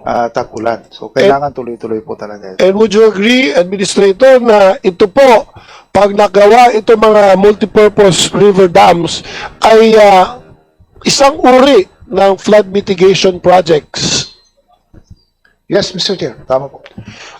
ah, tag-ulan. So, kailangan tuloy-tuloy po talaga ito. And would you agree, Administrator, na ito po, pag nagawa ito mga multipurpose river dams, ay ah, isang uri ng flood mitigation projects? Yes, Mr. Chair. Tama po.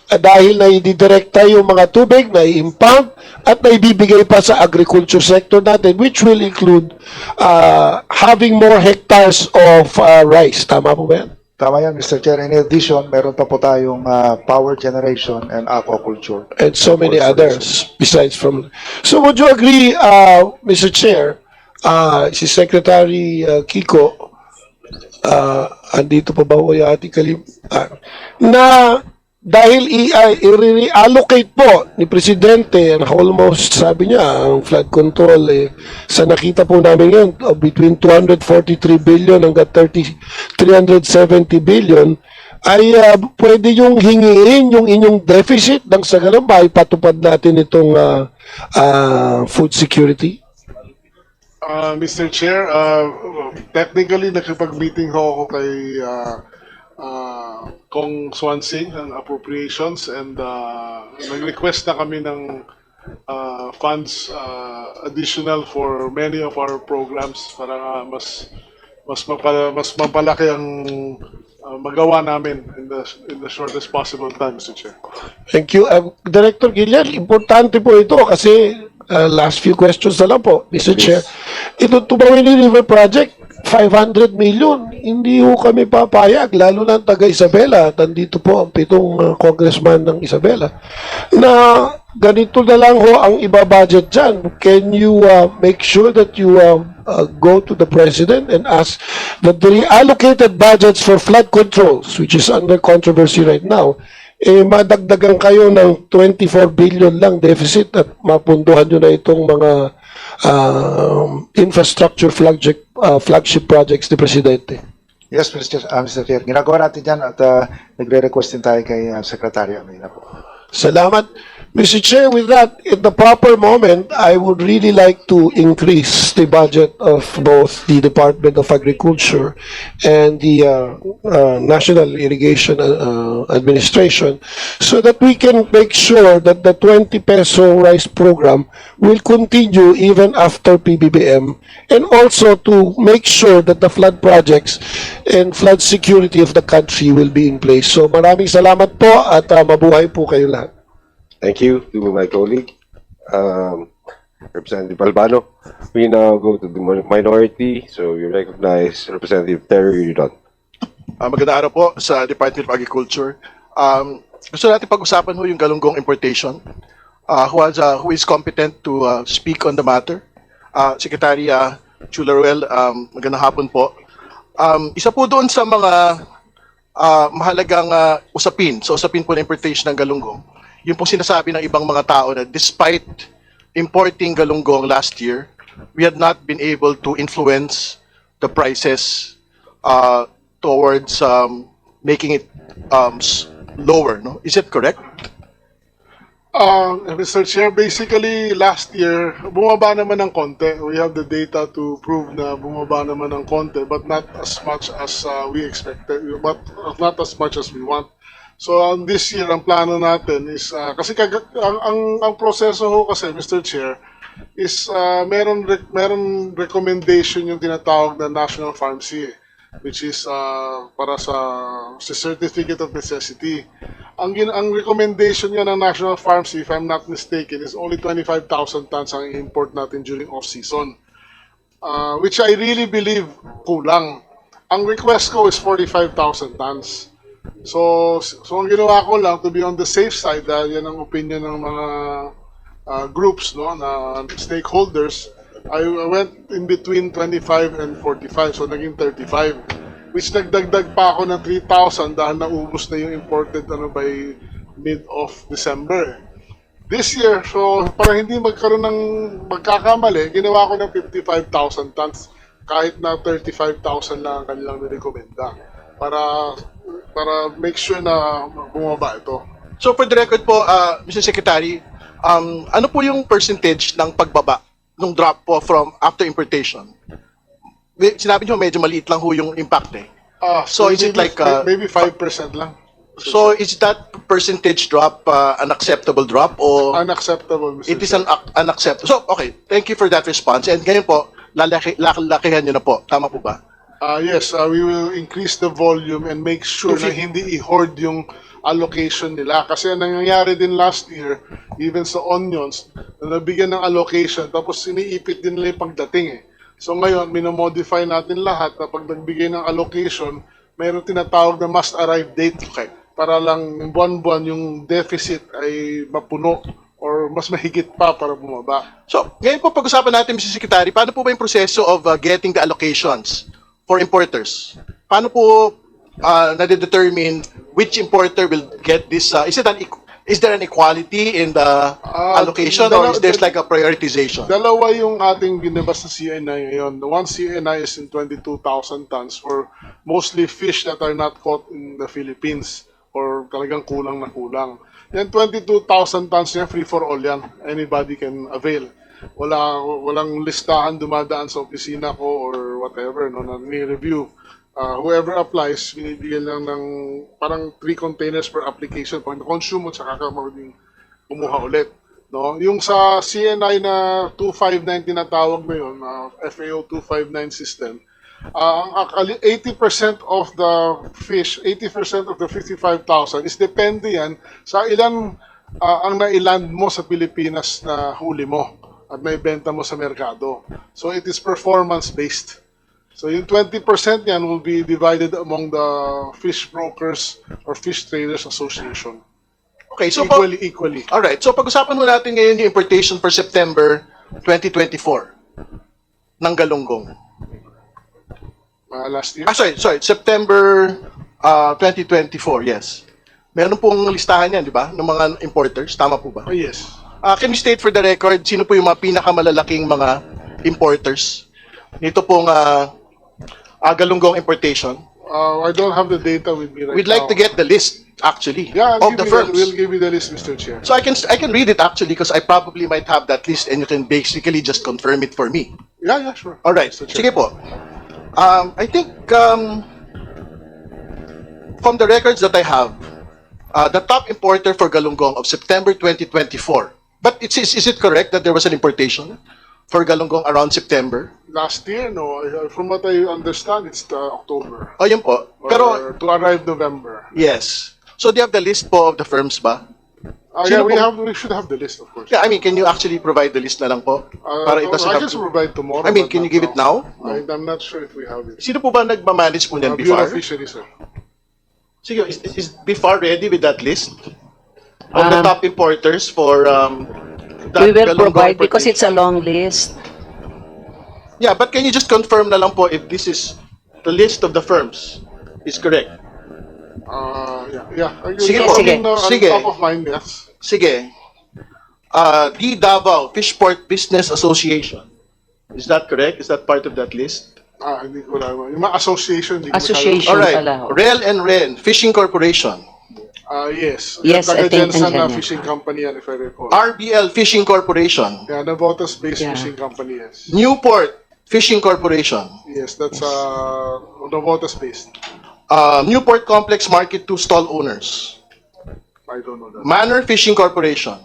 Ah, dahil na ididirekta yung mga tubig na i-impound at na ibibigay pa sa agriculture sector natin, which will include ah, having more hectares of ah, rice. Tama po ba yan? Tama yan, Mr. Chair. In addition, meron pa po tayong ah, power generation and aquaculture. and so many others besides from. So would you agree, uh, Mr. Chair, uh, si Secretary uh, Kiko, uh, andito pa ba ho yung ating kalim, ah, na dahil i-reallocate po ni Presidente, almost sabi niya, ang flood control, eh, sa nakita po namin yun, uh, between 243 billion hanggang 30, 370 billion, ay uh, pwede yung hingiin yung inyong deficit nang sa ganun ba natin itong uh, uh, food security? Uh, Mr. Chair, uh, technically nakipag-meeting ho ako kay uh, uh, Kong Swansing ng appropriations and uh, nag-request na kami ng uh, funds uh, additional for many of our programs para nga mas mas mapala, mas mapalaki ang uh, magawa namin in the in the shortest possible time, Mr. Chair. Thank you. Uh, Director Gillian, importante po ito kasi uh, last few questions na lang po, Mr. Chair. Ito Tumawini River Project, 500 million. Hindi ho kami papayag, lalo na taga Isabela. Nandito po ang pitong uh, congressman ng Isabela. Na ganito na lang ho ang iba-budget dyan. Can you uh, make sure that you uh, uh, go to the President and ask that the reallocated budgets for flood controls, which is under controversy right now, eh, madagdagan kayo ng 24 billion lang deficit at mapunduhan nyo na itong mga um, infrastructure flagship, uh, flagship projects ni Presidente. Yes, Mr. Ah, Mr. Chair. Ginagawa natin yan at ah, nagre-request din tayo kay ah, Secretary Amina po. Salamat. Mr. Chair, with that, at the proper moment, I would really like to increase the budget of both the Department of Agriculture and the uh, uh, National Irrigation uh, Administration so that we can make sure that the 20 peso rice program will continue even after PBBM and also to make sure that the flood projects and flood security of the country will be in place. So maraming salamat po at uh, mabuhay po kayo lahat. Thank you to my colleague, um, Representative Albano. We now go to the min- minority, so we recognize Representative Terry Udon. Uh, magandang araw po sa Department of Agriculture. Um, gusto natin pag-usapan ho yung galunggong importation. Uh, who, has, uh, who is competent to uh, speak on the matter? Uh, Secretary uh, Chula Ruel, um, magandang hapon po. Um, isa po doon sa mga uh, mahalagang uh, usapin, so usapin po ng importation ng galunggong, yung pong sinasabi ng ibang mga tao na despite importing galunggong last year, we had not been able to influence the prices uh, towards um, making it um, lower. No, is it correct? Uh, Mr. Chair, basically last year, bumaba naman ng konti. We have the data to prove na bumaba naman ng konti, but not as much as uh, we expected, but not as much as we want. So um, this year, ang plano natin is, uh, kasi kag- ang, ang, ang proseso ho kasi, Mr. Chair, is uh, meron, rec- meron recommendation yung tinatawag na National Pharmacy, eh, which is uh, para sa, sa Certificate of Necessity. Ang, ang recommendation niya ng National Pharmacy, if I'm not mistaken, is only 25,000 tons ang import natin during off-season. Uh, which I really believe kulang. Ang request ko is 45,000 tons. So, so ang ginawa ko lang to be on the safe side dahil yan ang opinion ng mga uh, groups no na stakeholders I went in between 25 and 45 so naging 35 which nagdagdag pa ako ng 3,000 dahil naubos na yung imported ano by mid of December. This year so para hindi magkaroon ng magkakamali ginawa ko ng 55,000 tons. Kahit na 35,000 lang ang kanilang nirekomenda. Para para make sure na bumaba ito. So for the record po, uh, Mr. Secretary, um, ano po yung percentage ng pagbaba ng drop po from after importation? Sinabi niyo medyo maliit lang ho yung impact eh. Ah, So is it like, uh, maybe 5% lang? So is that percentage drop uh, an acceptable drop or Unacceptable, Mr. it is an ac- unacceptable? So, okay, thank you for that response. And ngayon po, lalaki, lalakihan nyo na po. Tama po ba? Ah, yes, ah, we will increase the volume and make sure na hindi i-hoard yung allocation nila. Kasi ang nangyayari din last year, even sa onions, na nabigyan ng allocation, tapos iniipit din nila yung pagdating eh. So ngayon, minomodify natin lahat na pag nagbigay ng allocation, mayroon tinatawag na must arrive date. Okay. Para lang buwan-buwan yung deficit ay mapuno or mas mahigit pa para bumaba. So, ngayon po pag-usapan natin, Mr. Secretary, paano po ba yung proseso of uh, getting the allocations for importers? Paano po uh, nade-determine which importer will get this? Uh, is it an is there an equality in the Ah, allocation or dalaw- is there like a prioritization? Dalawa yung ating binabas na CNI ngayon. The one CNI is in 22,000 tons for mostly fish that are not caught in the Philippines or talagang kulang na kulang. Yan 22,000 tons niya, free for all yan. Anybody can avail. Wala, walang listahan dumadaan sa opisina ko or whatever, no, na ni-review. Uh, whoever applies, binibigyan lang ng parang 3 containers per application. Pag na-consume mo, tsaka ka kumuha ulit. No? Yung sa CNI na 259 tinatawag mo yun, uh, FAO 259 system, uh, ang akali- 80% of the fish, 80% of the 55,000 is depende yan sa ilan uh, ang nailand mo sa Pilipinas na huli mo at may benta mo sa merkado. So it is performance-based. So yung 20% yan will be divided among the fish brokers or fish traders association. Okay, so equally, equally. all right. So pag-usapan mo natin ngayon yung importation for September 2024 ng galunggong. Uh, last year. Ah, sorry, sorry. September uh, 2024, yes. Meron pong listahan yan, di ba? Ng mga importers. Tama po ba? Oh, yes. Ah, can you state for the record, sino po yung mga pinakamalalaking mga importers? Nito pong uh, uh, galunggong importation. Uh, I don't have the data with me right We'd like now. to get the list, actually, yeah, I'll of give the you the- firms. We'll give you the list, Mr. Chair. So I can I can read it actually because I probably might have that list and you can basically just confirm it for me. Yeah, yeah, sure. All right. Mr. Chair. Sige po. Um, I think um, from the records that I have, uh, the top importer for galunggong of September 2024. But it's, is, is it correct that there was an importation for galunggong around September? Last year, no. I- From what I understand, it's the October. O yun po. Or Pero, to arrive November. yes. So do you have the list po of the firms ba? Uh, Sino yeah, we po- have. We should have the list, of course. Yeah, I mean, can you actually provide the list na lang po? Uh, Para it doesn't I have can to- provide tomorrow. I mean, but can you not give it now? I, I'm not sure if we have it. Sino po ba nagmamanage po niyan Uh, Bureau before? Fisheries, sir. Sige, is, is before ready with that list? Of the Um, top importers for um, that We will galunggong provide because it's a long list. Yeah, but can you just confirm na lang po if this is the list of the firms is correct? Uh, yeah, yeah. I- Sige I po. mean, on Sige. top of mind, yes. Sige. Uh, the Davao Fishport Business Association. Is that correct? Is that part of that list? Ah, hindi ko alam. Yung mga association, hindi ko Association. All right. pala, oh. Rel and Ren Fishing Corporation. Ah, yes. Yes, I think Taga-Jensen na andyan yan. fishing company yan, if I recall. RBL Fishing Corporation. Yeah, Navotas-based Yeah. fishing company, yes. Newport Fishing Corporation. Yes, that's uh, Navotas-based. Uh, Newport Complex Market 2 stall owners. I don't know that. Manor Fishing Corporation.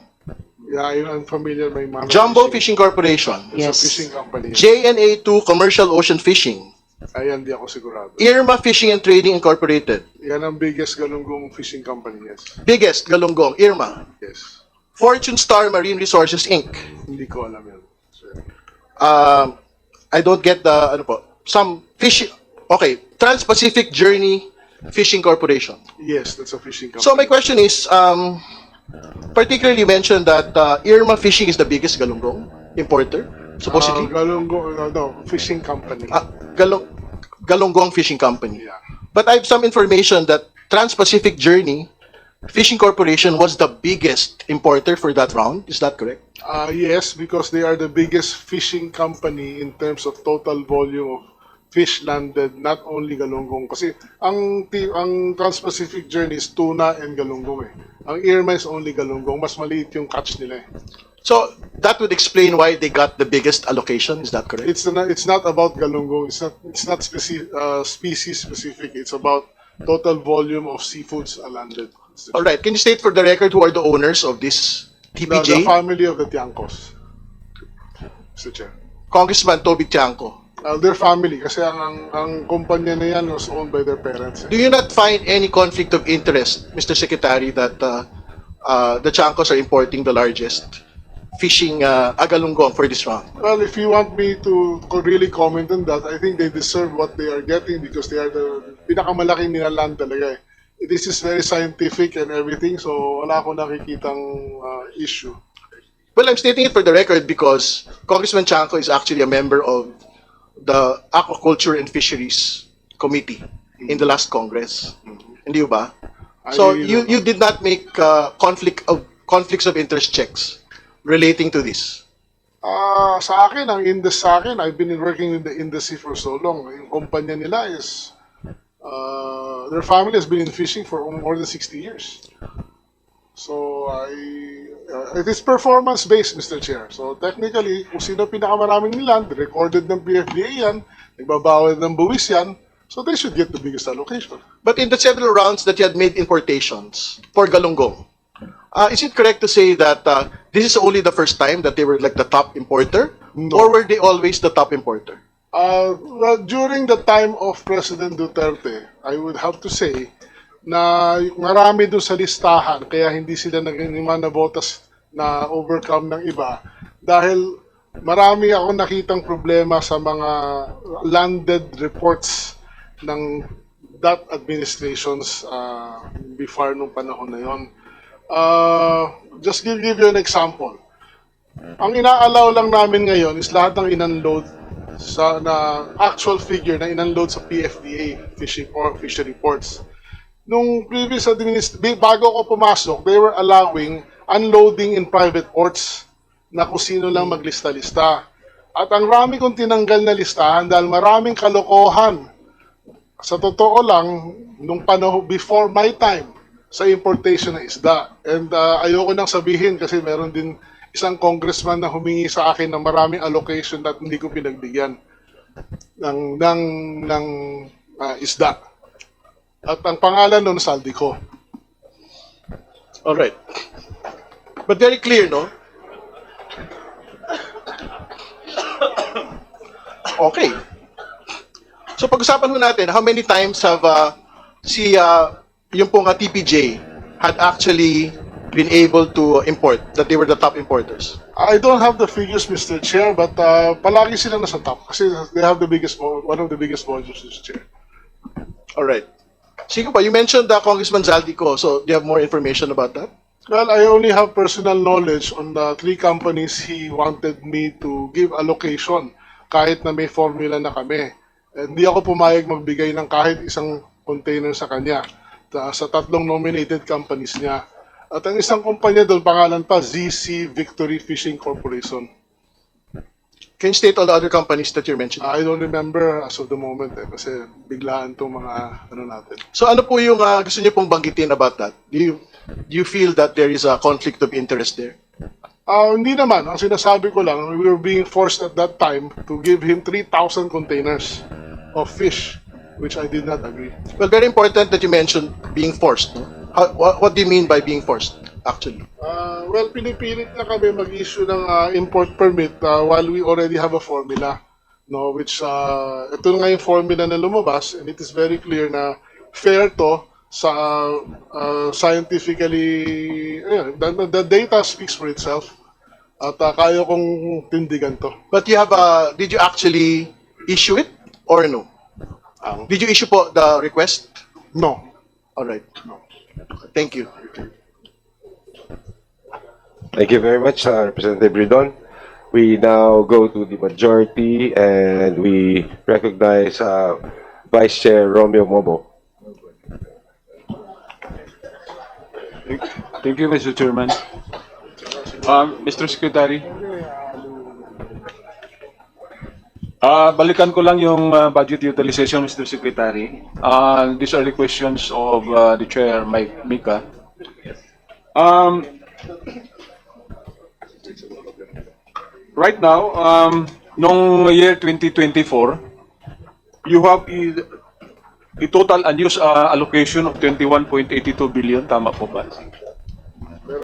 Yeah, I- I'm familiar with Manor Jumbo Fishing Corporation. It's a Yes. fishing company. JNA2 Commercial Ocean Fishing. Ayan, di ako sigurado. Irma Fishing and Trading Incorporated. Yan ang biggest galunggong fishing company, yes. Biggest Galunggong, Irma. Yes. Fortune Star Marine Resources Inc. Hindi ko alam yan. sir. Um, I don't get the, ano po, some fishing, okay, Trans-Pacific Journey Fishing Corporation. Yes, that's a fishing company. So my question is, um, particularly you mentioned that uh, Irma Fishing is the biggest Galunggong importer, supposedly. Uh, galunggo, uh, no, fishing company. Ah, Galung Galunggong Fishing Company. Yeah. But I have some information that Trans-Pacific Journey Fishing Corporation was the biggest importer for that round. Is that correct? Uh, yes, because they are the biggest fishing company in terms of total volume of fish landed, not only galunggong. Kasi ang, ang Trans-Pacific Journey is tuna and galunggong eh. Ang Irma is only galunggong. Mas maliit yung catch nila eh. So that would explain why they got the biggest allocation. Is that correct? It's not, it's not about galunggong. It's not, it's not speci- uh, species specific. It's about total volume of seafoods landed. All right. Can you state for the record who are the owners of this The, the TPJ? family of the Tiangcos. Mr. Chair. Congressman Toby Tiangco. Uh, their family, kasi ang, ang, ang kumpanya na yan was owned by their parents. Do you not find any conflict of interest, Mr. Secretary, that uh, uh, the Chancos are importing the largest fishing uh, agalunggong for this round? Well, if you want me to co- really comment on that, I think they deserve what they are getting because they are the pinakamalaking nilaland talaga eh. This is very scientific and everything, so wala akong nakikitang uh, issue. Well, I'm stating it for the record because Congressman Chanco is actually a member of the Aquaculture and Fisheries Committee in the last Congress. Hindi ba? So you you did not make uh, conflict of conflicts of interest checks relating to this. Ah, sa akin, ang indus sa akin, I've been working in the industry for so long. Yung kumpanya nila is, uh, their family has been in fishing for more than 60 years. So, I, uh, it is performance-based, Mr. Chair. So, technically, kung sino pinakamaraming land, recorded ng PFDA yan, nagbabawal ng buwis yan, so they should get the biggest allocation. But in the several rounds that you had made importations for galunggong, uh, is it correct to say that uh, this is only the first time that they were like the top importer, or were they always the top importer? Uh, well, during the time of President Duterte, I would have to say na marami doon sa listahan kaya hindi sila naging na botas na overcome ng iba dahil marami ako nakitang problema sa mga landed reports ng that administrations uh, before nung panahon na yon. Uh, just give, give you an example. Ang inaalaw lang namin ngayon is lahat ng inunload sa na actual figure na inunload sa PFDA fishing or fishery ports. Nung previous administration, bago ako pumasok, they were allowing unloading in private ports na kung sino lang maglista-lista. At ang rami kong tinanggal na listahan dahil maraming kalokohan. Sa totoo lang, nung panahon before my time, sa importation ng isda. And uh, ayoko nang sabihin kasi meron din isang congressman na humingi sa akin ng maraming allocation at hindi ko pinagbigyan ng ng ng uh, isda. At ang pangalan nun Saldico. All right. But very clear, no? Okay. So pag-usapan natin, how many times have uh, si uh, yung pong uh, TPJ had actually been able to import, that they were the top importers? I don't have the figures, Mr. Chair, but uh, palagi sila nasa top kasi they have the biggest, one of the biggest volumes, Mr. Chair. All right. Sige pa, you mentioned uh, Congressman Zaldico, so do you have more information about that? Well, I only have personal knowledge on the three companies he wanted me to give allocation kahit na may formula na kami. Hindi ako pumayag magbigay ng kahit isang container sa kanya sa tatlong nominated companies niya. At ang isang kumpanya doon, pangalan pa, ZC Victory Fishing Corporation. Can you state all the other companies that you're mentioning? I don't remember as of the moment eh, kasi biglaan itong mga ano natin. So ano po yung uh, gusto niyo pong banggitin about that? Do you, do you feel that there is a conflict of interest there? Ah, hindi naman. Ang sinasabi ko lang, we were being forced at that time to give him 3,000 containers of fish, which I did not agree. Well, very important that you mentioned being forced. No? How, what, what do you mean by being forced, actually? Ah, well, pinipilit na kami mag-issue ng ah, import permit ah, while we already have a formula. No, which uh, ito nga yung formula na lumabas and it is very clear na fair to sa ah, scientifically, ayun, the, the data speaks for itself. At ah, kaya kong tindigan to. But you have a, did you actually issue it or no? Ang- Did you issue po the request? No. All right. Thank you. Thank you very much, uh, Representative Ridon. We now go to the majority and we recognize uh, Vice Chair Romeo Mobo. Thank you, Mr. Chairman. Um, Mr. Secretary. Ah, balikan ko lang yung ah, budget utilization, Mr. Secretary. Uh, these are the questions of ah, the Chair, Mike Mika. Um, right now, um, nung year 2024, you have a, a total unused uh, allocation of 21.82 billion, tama po ba?